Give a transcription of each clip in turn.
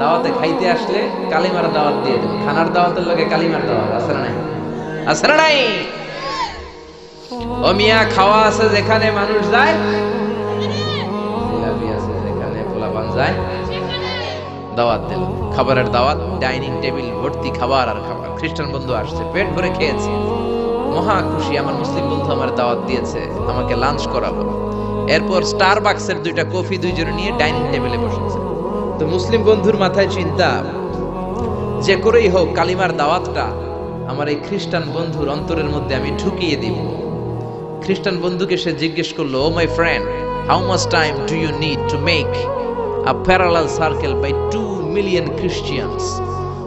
দাওয়াতে খাইতে আসলে কালিমার দাওয়াত দিয়ে দেবো। খানার দাওয়াতের লগে কালিমার দাওয়াত, আছে না নাই? না নাই? ও মিয়া, খাওয়া আছে যেখানে মানুষ যায়। আছে যেখানে পোলাপান যায়। দাওয়াত দিল খাবারের দাওয়াত, ডাইনিং টেবিল, ভর্তি খাবার আর খাবার। খ্রিস্টান বন্ধু আসছে, পেট ভরে খেয়েছে। মহা খুশি, আমার মুসলিম বন্ধু আমার দাওয়াত দিয়েছে, আমাকে লাঞ্চ করাবো। এরপর স্টার বাক্সের দুইটা কফি দুইজনে নিয়ে ডাইনিং টেবিলে বসেছে। তো মুসলিম বন্ধুর মাথায় চিন্তা, যে করেই হোক কালিমার দাওয়াতটা আমার এই খ্রিস্টান বন্ধুর অন্তরের মধ্যে আমি ঢুকিয়ে দিব। খ্রিস্টান বন্ধুকে সে জিজ্ঞেস করল ও my friend how much time do you need to make a parallel circle by two million Christians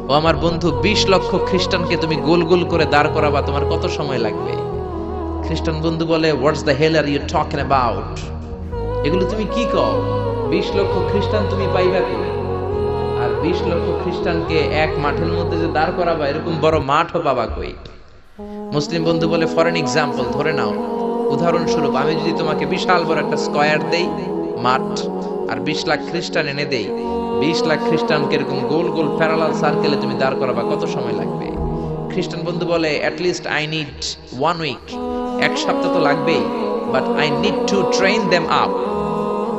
ও আমার বন্ধু, বিশ লক্ষ খ্রিস্টানকে তুমি গোল গোল করে দাঁড় করাবা, তোমার কত সময় লাগবে? খ্রিস্টান বন্ধু বলে what's the hell are you talking about এগুলো তুমি কি কও? বিশ লক্ষ খ্রিস্টান তুমি পাইবা কি? আর বিশ লক্ষ খ্রিস্টানকে এক মাঠের মধ্যে যে দাঁড় করাবা, এরকম বড় মাঠও পাবা কই? মুসলিম বন্ধু বলে ফর এন এক্সাম্পল ধরে নাও, উদাহরণস্বরূপ, আমি যদি তোমাকে বিশাল বড় একটা স্কয়ার দেই, মাঠ, আর বিশ লাখ খ্রিস্টান এনে দেই, বিশ লাখ খ্রিস্টানকে এরকম গোল গোল প্যারালাল সার্কেলে তুমি দাঁড় করাবা, কত সময় লাগবে? খ্রিস্টান বন্ধু বলে at least I need one week এক সপ্তাহ তো লাগবেই but I need to train them up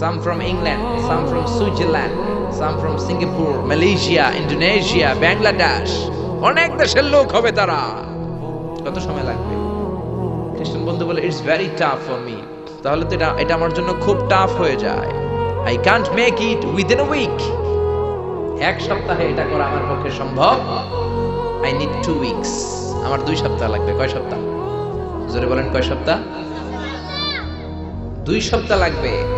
some from England some from Switzerland some from Singapore Malaysia Indonesia Bangladesh অনেক দেশের লোক হবে তারা। কত সময় লাগবে? খ্রিস্টান বন্ধু বলে it's very tough for me তাহলে তো এটা এটা আমার জন্য খুব টাফ হয়ে যায়। I can't make it within a week এক সপ্তাহে এটা করা আমার পক্ষে সম্ভব। আই নিড টু উইকস আমার দুই সপ্তাহ লাগবে। কয় সপ্তাহ? জোরে বলেন, কয় সপ্তাহ? দুই সপ্তাহ লাগবে।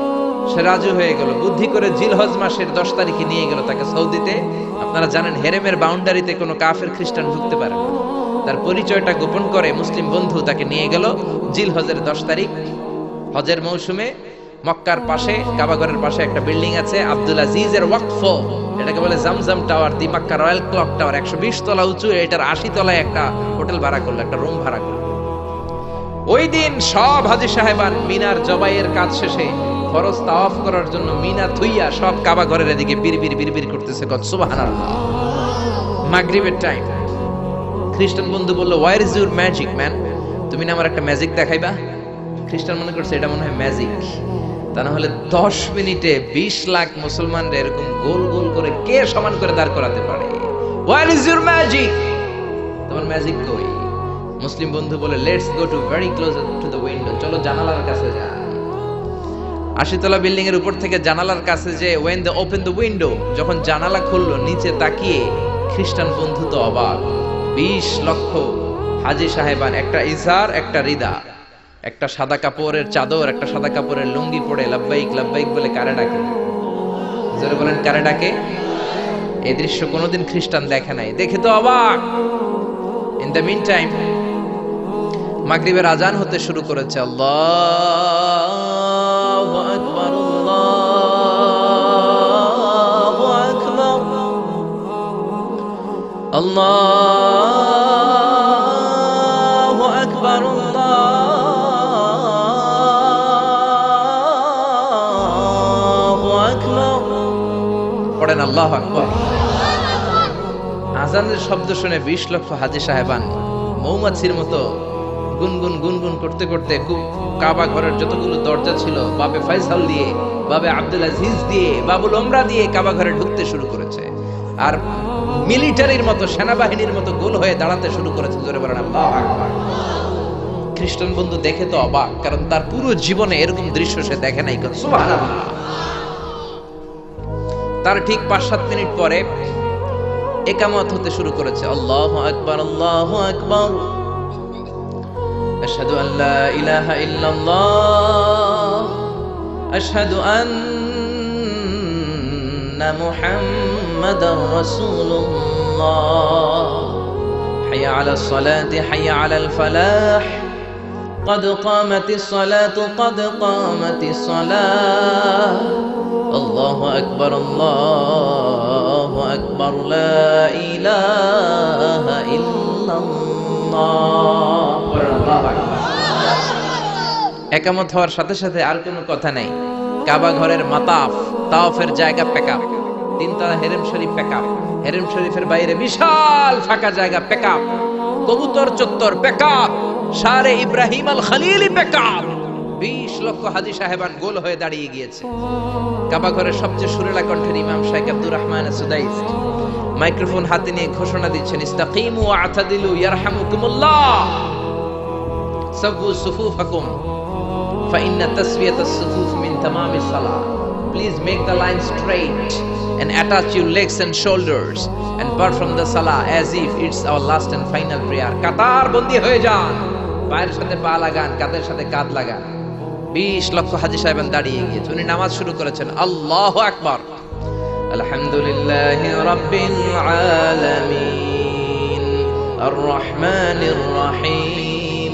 সে রাজু হয়ে গেল। বুদ্ধি করে জিলহজ মাসের দশ তারিখে নিয়ে গেল তাকে সৌদিতে। আপনারা জানেন, হেরেমের বাউন্ডারিতে কোনো কাফের খ্রিস্টান ঢুকতে পারে না। তার পরিচয়টা গোপন করে মুসলিম বন্ধু তাকে নিয়ে গেল জিল হজের দশ তারিখ। হজের মৌসুমে মক্কার পাশে, কাবাগরের পাশে একটা বিল্ডিং আছে, আব্দুল আজিজের ওয়াকফ। এটাকে বলে Zamzam tower, the Mecca royal clock tower. একশো বিশ তলা উঁচু, এটার আশি তলায় একটা হোটেল ভাড়া করল, একটা রুম ভাড়া করল। ওই দিন সব হাজি সাহেবান মিনার জবাইয়ের কাজ শেষে ফরজ তাওয়াফ করার জন্য মিনা থুইয়া সব কাবা ঘরের এদিকে বিড়বিড় বিড়বিড় করতেছে কত সুবহানাল্লাহ। মাগরিবের টাইম খ্রিস্টান বন্ধু বলল where is your magic man তুমি না আমার একটা ম্যাজিক দেখাইবা? খ্রিস্টান মনে করছে, এটা মনে হয় ম্যাজিক তা না হলে দশ মিনিটে বিশ লাখ মুসলমানরা এরকম গোল গোল করে কে সমান করে দাঁড় করাতে পারে? ওয়ার ইজ ইউর ম্যাজিক তোমার ম্যাজিক কই? মুসলিম বন্ধু বলে let's go to very close to the window চলো জানালার কাছে যাই। আশিতলা বিল্ডিং এর উপর থেকে জানালার কাছে যে when the open the window যখন জানালা খুললো, নিচে তাকিয়ে খ্রিস্টান বন্ধু তো অবাক। বিশ লক্ষ হাজি সাহেবান, একটা ইজার একটা রিদা। একটা সাদা কাপড়ের চাদর, একটা সাদা কাপড়ের লুঙ্গি পরে লাব্বাইক লাব্বাইক বলে কারে ডাকে? জোরে বলেন, কারে ডাকে? এই দৃশ্য কোনোদিন খ্রিস্টান দেখে নাই। দেখে তো অবাক। ইন দ্য মিন টাইম মাগরিবের আজান হতে শুরু করেছে আল্লাহু। আল্লাহু আকবার আল্লাহু আকবার পড়েন আল্লাহু আকবার। আজানের শব্দ শুনে বিশ লক্ষ হাজি সাহেবান মৌমাছির মতো গুনগুন গুনগুন করতে করতে কাবা ঘরের যতগুলো দরজা ছিল, বাবে ফয়সাল দিয়ে, বাবে আব্দুল আজিজ দিয়ে, বাবুল ওমরা দিয়ে কাবা ঘরে ঢুকতে শুরু করেছে। আর মিলিটারির মতো, সেনাবাহিনীর মতো গোল হয়ে দাঁড়াতে শুরু করেছে, জোরে বলেন আল্লাহু খ্রিস্টান বন্ধু দেখে তো অবাক, কারণ তার পুরো জীবনে এরকম দৃশ্য সে দেখে নাই তার ঠিক পাঁচ সাত মিনিট পরে একামত হতে শুরু করেছে। আল্লাহ আকবার, আল্লাহু আকবার। আশহাদু আন ইলাহা ইল্লাল্লাহ। আশহাদু আন্না মুহাম্মাদার রাসূলুল্লাহ حي على الصلاة حي على الفلاح قد قامت الصلاة قد قامت الصلاة الله أكبر الله أكبر لا إله إلا الله الله أكبر একামত হওয়ার সাথে সাথে আর কোনো কথা নেই কাবা ঘরের মাতাফ তাওফের জায়গা পেকআপ তিনতলা হেরেম শরীফ পেকআপ হেরেম শরীফের বাইরে বিশাল ফাঁকা জায়গা পেকআপ কবুতর চত্বর পেকআপ সারে ইব্রাহিম আল খলিলি পেকআপ বিশ লক্ষ হাজি সাহেবান গোল হয়ে দাঁড়িয়ে গিয়েছে কাবা ঘরের সবচেয়ে সুরেলা কণ্ঠের ইমাম Sheikh Abdur Rahman Sudais microphone হাতে নিয়ে ঘোষণা দিচ্ছেন ইস্তাকিমু আতাদিলু ইয়ারহামুকুমুল্লাহ সাব্বু সুফুফাকুম فإن تسوية الصفوف tamam salah. Please make the line straight and attach your legs and shoulders and perform the salah as if it's our last and final prayer. কাতার বন্দি হয়ে যান পায়ের সাথে পা লাগান কাঁধের সাথে কাঁধ লাগান বিশ লক্ষ হাজি সাহেব দাঁড়িয়ে গিয়েছে উনি নামাজ শুরু করেছেন আল্লাহ আকবার আলহামদুলিল্লাহ রাব্বিল আলামিন আর রহমানির রহিম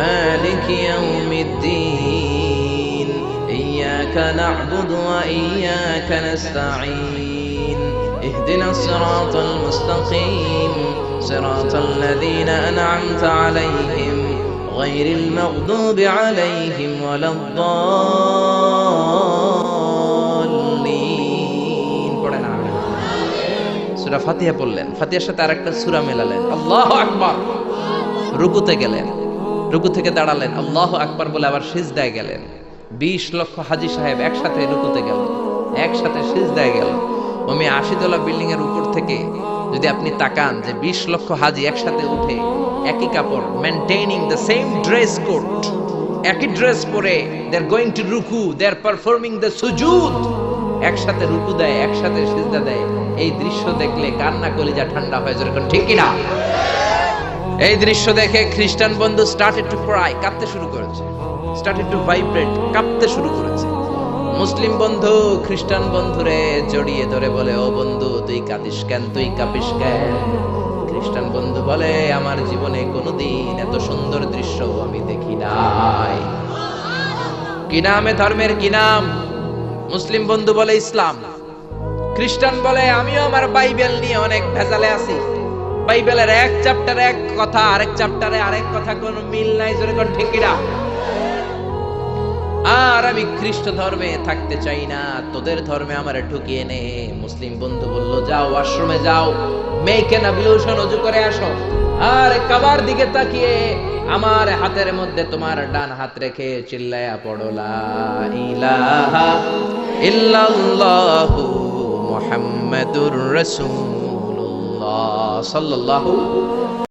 মালিক ইয়াউমিদ্দিন إياك نعبد وإياك نستعين اهدنا الصراط المستقيم صراط الذين أنعمت عليهم غير المغضوب عليهم ولا الضالين পড়েন আমিন। সূরা ফাতিহা পড়লেন ফাতিহার সাথে আরেকটা সূরা মেলালেন আল্লাহু আকবার রুকুতে গেলেন রুকু থেকে দাঁড়ালেন আল্লাহ আকবার বলে আবার সিজদায় গেলেন বিশ লক্ষ হাজি সাহেব একসাথে রুকুতে গেল, একসাথে সিজদায় গেল। ওমি আশিতলা বিল্ডিং এর উপর থেকে যদি আপনি তাকান যে বিশ লক্ষ হাজি একসাথে উঠে একই কাপড় maintaining the same dress code একই ড্রেস পরে দে আর গোয়িং টু রুকু দে আর পারফর্মিং দ্য সুজুদ একসাথে রুকু দেয়, একসাথে সিজদা দেয়। এই দৃশ্য দেখলে কান্না কলিজা ঠান্ডা হয়ে যেরকম ঠিক কিনা? এই দৃশ্য দেখে খ্রিস্টান বন্ধু স্টার্টেড টু ক্রাই কাঁদতে শুরু করেছে। স্টার্টেড টু ভাইব্রেট কাঁপতে শুরু করেছে। মুসলিম বন্ধু, খ্রিস্টান বন্ধুরে জড়িয়ে ধরে বলে, ও বন্ধু, তুই কাঁদিস কেন? তুই কাঁপিস কেন? খ্রিস্টান বন্ধু বলে, আমার জীবনে কোনোদিন এত সুন্দর দৃশ্য আমি দেখি নাই। কি নামে ধর্মের? কি নাম? মুসলিম বন্ধু বলে, ইসলাম। খ্রিস্টান বলে, আমিও আমার বাইবেল নিয়ে অনেক ভেজালে আছি। বাইবেলের এক চ্যাপ্টারে এক কথা, আরেক চ্যাপ্টারে আরেক কথা, কোনো মিল নাই, জোরে কোন ঠিক কিনা? আর আমি খ্রিস্ট ধর্মে থাকতে চাই না, তোদের ধর্মে আমার ঢুকিয়ে নে। মুসলিম বন্ধু বলল, যাও, আশ্রমে যাও মেয়েকে না বিলুষণ অজু করে আসো। আর কাবার দিকে তাকিয়ে আমার হাতের মধ্যে তোমার ডান হাত রেখে চিল্লায়া পড়ো, লা ইলাহা ইল্লাল্লাহু মুহাম্মাদুর রাসূলুল্লাহ সাল্লাল্লাহু